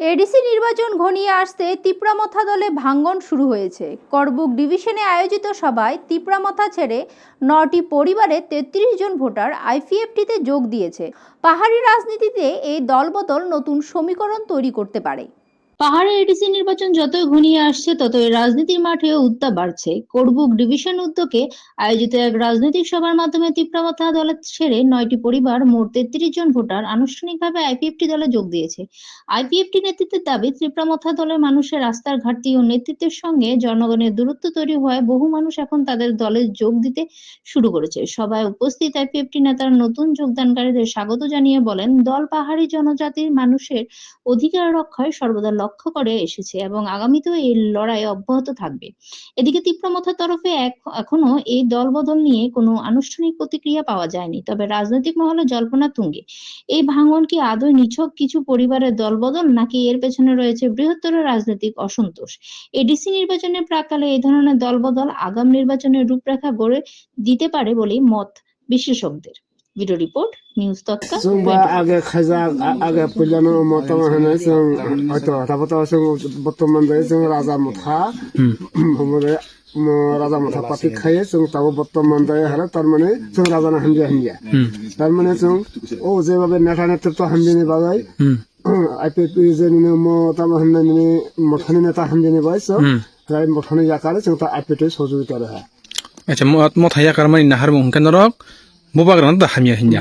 ADC নির্বাচন ঘনিয়ে আসতে তিপ্রামথা দলে ভাঙ্গন শুরু হয়েছে। করবুক ডিভিশনে আয়োজিত সভায় তিপ্রামথা ছেড়ে নটি পরিবারে ৩৩ জন ভোটার আইপিএফটিতে যোগ দিয়েছে। পাহাড়ি রাজনীতিতে এই দলবদল নতুন সমীকরণ তৈরি করতে পারে। পাহাড়ে এডিসি নির্বাচন যতই ঘনিয়ে আসছে, ততই রাজনীতির মাঠে উত্তাপ বাড়ছে। করবুক ডিভিশন উদ্যোগে আয়োজিত এক রাজনৈতিক সভার মাধ্যমে তিপ্রামথা দলে ছেড়ে নয়টি পরিবার, মোট তেত্রিশ জন ভোটার, আনুষ্ঠানিকভাবে আইপিএফটি দলে যোগ দিয়েছে। আইপিএফটি নেতৃত্বের দাবি ত্রিপুরামথা দলের মানুষের রাস্তার ঘাটতি ও নেতৃত্বের সঙ্গে জনগণের দূরত্ব তৈরি হওয়ায় বহু মানুষ এখন তাদের দলে যোগ দিতে শুরু করেছে। সভায় উপস্থিত আইপিএফটি নেতারা নতুন যোগদানকারীদের স্বাগত জানিয়ে বলেন, দল পাহাড়ি জনজাতির মানুষের অধিকার রক্ষায় সর্বদা লক্ষ্য করে এসেছে এবং আগামীতেও এই লড়াই অব্যাহত থাকবে। এদিকে তীব্রমথার তরফে এখনও এই দলবদল নিয়ে কোনো আনুষ্ঠানিক প্রতিক্রিয়া পাওয়া যায়নি, তবে রাজনৈতিক মহলে জল্পনা তুঙ্গে। এই ভাঙন কি আদৌ নিছক কিছু পরিবারের দলবদল, নাকি এর পেছনে রয়েছে বৃহত্তর রাজনৈতিক অসন্তোষ? এডিসি নির্বাচনের প্রাকালে এই ধরনের দলবদল আগাম নির্বাচনের রূপরেখা গড়ে দিতে পারে বলেই মত বিশেষজ্ঞদের। ব্যুরো রিপোর্ট নিউজ তক্কা সুমবা আগে খাজা আগে পুলানো মত হনে সং হয়তো তাবত সং বর্তমান দে সং রাজা মথা হমরে রাজা মথা পাতি খাইয়ে সং তাব বর্তমান দে হারে তার মানে সং রাজা না হামজা হামজা তার মানে সং ও যেভাবে নেতা নেতৃত্ব হামজিনি বাগাই আইপিপি জেনে মতা হামজানি মথানি নেতা হামজানি বাইস তাই মথানি জাকারে সং তা আইপিটি সহযোগিতা রহা আচ্ছা মথাইয়া কারমানি নাহার মুহকান রক mo bagranda hamia hinya